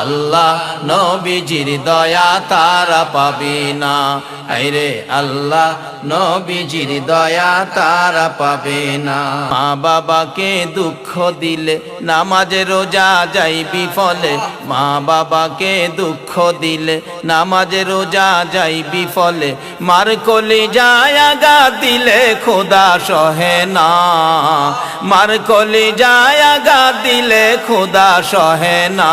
আল্লাহ নবীজির দয়া তারা পাবি না। আইরে আল্লাহ নবীজির দয়া তারা পাবে না। মা বাবাকে দুঃখ দিলে নামাজে রোজা যাই বিফলে মা বাবাকে দুঃখ দিলে নামাজে রোজা যাই বিফলে মার কলি যায় আগা দিলে খোদা সহে না। মার কলি যায় আগা দিলে খোদা সহে না।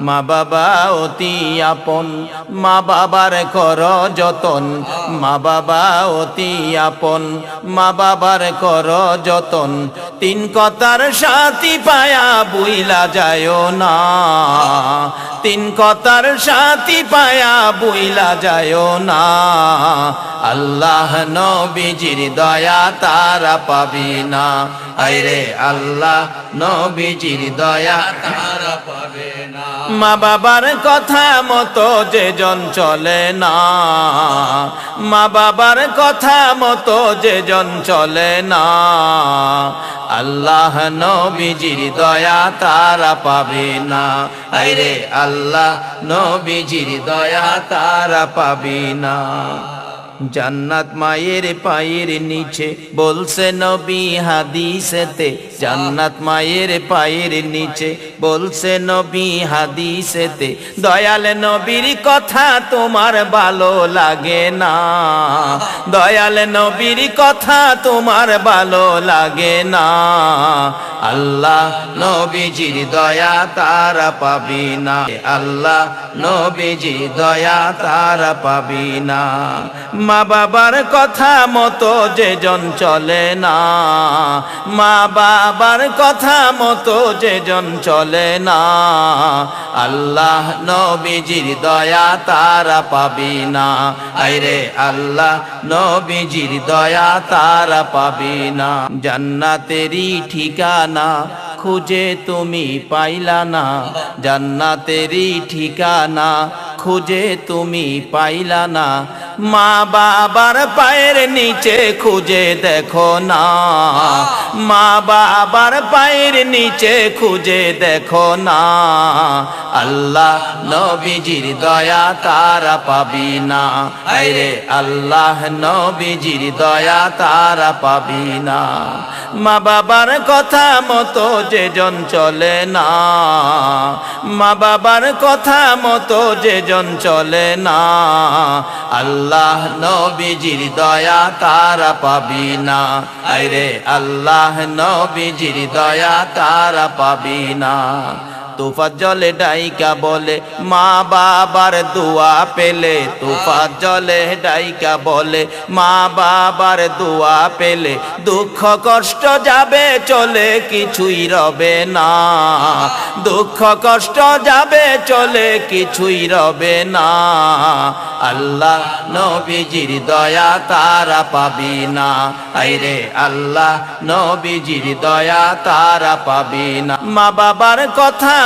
মা বাবা অতি আপন, মা বাবার কর যতন, মা বাবা অতি আপন, মা বাবার কর যতন। তিন কথার সাথী পায়া বুইলা যায় না। তিন কথার সাথী পায়া বুইলা যায় না। আল্লাহ নবীজির দয়া তারা পাবি না। আইরে আল্লাহ নবীজির দয়া তারা পাবে না। মা বাবার কথা মতো যে জন চলে না। মা বাবার কথা মতো যে জন চলে না। আল্লাহ নবীজির দয়া তারা পাবে না। আইরে আল্লাহ নবীজির দয়া তারা পাবে না। জান্নাত মায়ের পায়ের নিচে বলছে নবী হাদিসেতে জান্নাত মায়ের পায়ের নিচে বলছে নবী হাদিসেতে, দয়াল নবীর কথা তোমার ভালো লাগে না। দয়াল নবীর কথা তোমার ভালো লাগে না। আল্লাহ নবীজির দয়া তারা পাবি না। আল্লাহ নবীজি দয়া তারা পাবি না। মা বাবার কথা মতো যে জন চলে না। মা বাবার কথা মতো যে জন চলে না, আল্লাহ নবীজির দয়া তারা পাবি না। আইরে আল্লাহ নবীজির দয়া তারা পাবি না। জান্নাতেরই ঠিকানা খুঁজে তুমি পাইলা না। জান্নাতেরই ঠিকানা খুঁজে তুমি পাইলা না। মা বাবার পায়ের নিচে খুঁজে দেখো না। মা বাবার পায়ের নিচে খুঁজে দেখো না। আল্লাহ নবীজির দয়া তারা পাবি না। আরে আল্লাহ নবীজির দয়া তারা পাবি না। মা বাবার কথা মতো যে জন চলে না। মা বাবার কথা মতো যে জন চলে না। আল্লাহ নবীজির দয়া তারা পাবি না। আরে আল্লাহ নবীজির দয়া তারা পাবি না। তুফা জলে ডাইকা বলে, মা বাবার দোয়া পেলে তুফা জলে ডাইকা বলে, মা বাবার দোয়া পেলে, দুঃখ কষ্ট যাবে চলে কিছুই রবে না। দুঃখ কষ্ট যাবে চলে কিছুই রবে না। আল্লাহ নবীজির দয়া তারা পাবি না। আইরে আল্লাহ নবীজির দয়া তারা পাবি না। মা বাবার কথা